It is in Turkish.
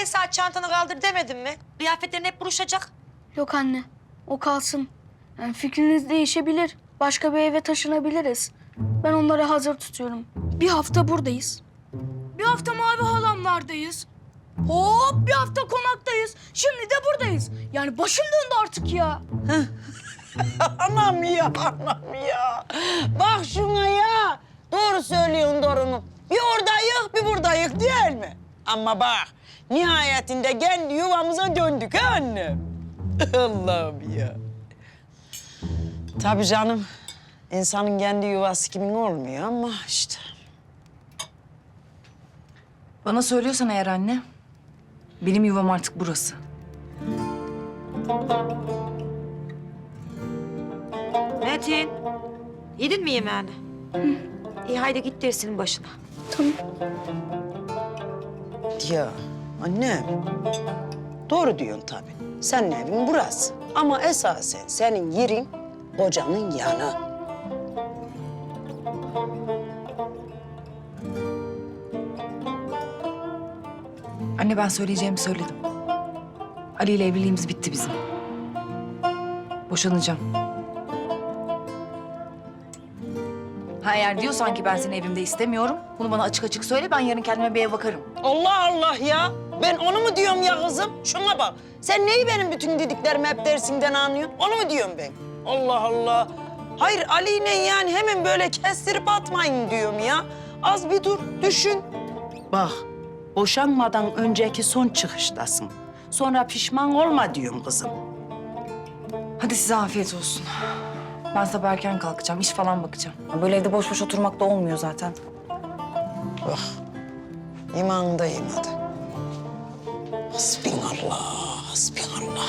beş saat çantanı kaldır demedim mi? Kıyafetlerin hep buruşacak. Yok anne, o kalsın. Yani fikriniz değişebilir. Başka bir eve taşınabiliriz. Ben onları hazır tutuyorum. Bir hafta buradayız. Bir hafta mavi halamlardayız. Hop bir hafta konaktayız. Şimdi de buradayız. Yani başım döndü artık ya. Anam ya, anam ya. Bak şuna ya. Doğru söylüyorsun torunum. Bir oradayık, bir buradayık değil mi? Ama bak, nihayetinde kendi yuvamıza döndük ha annem. Allah'ım ya. Tabii canım. insanın kendi yuvası kimin olmuyor ama işte. Bana söylüyorsan eğer anne, benim yuvam artık burası. Metin. Yedin mi yemeğini? İyi haydi git dersinin başına. Tamam. Ya annem, doğru diyorsun tabii. Senin evin burası. Ama esasen senin yerin kocanın yanı. Anne ben söyleyeceğimi söyledim. Ali ile evliliğimiz bitti bizim. Boşanacağım. Ha eğer diyorsan ki ben seni evimde istemiyorum, bunu bana açık açık söyle. Ben yarın kendime bir ev bakarım. Allah Allah ya. Ben onu mu diyorum ya kızım? Şuna bak. Sen neyi benim bütün dediklerimi hep dersinden anlıyorsun? Onu mu diyorum ben? Allah Allah. Hayır Ali'yle yani hemen böyle kestirip atmayın diyorum ya. Az bir dur, düşün. Bak, boşanmadan önceki son çıkıştasın. Sonra pişman olma diyorum kızım. Hadi size afiyet olsun. Ben sabah erken kalkacağım, iş falan bakacağım. Böyle evde boş boş oturmak da olmuyor zaten. Bak, imanındayım hadi. Hasbinallah, hasbinallah.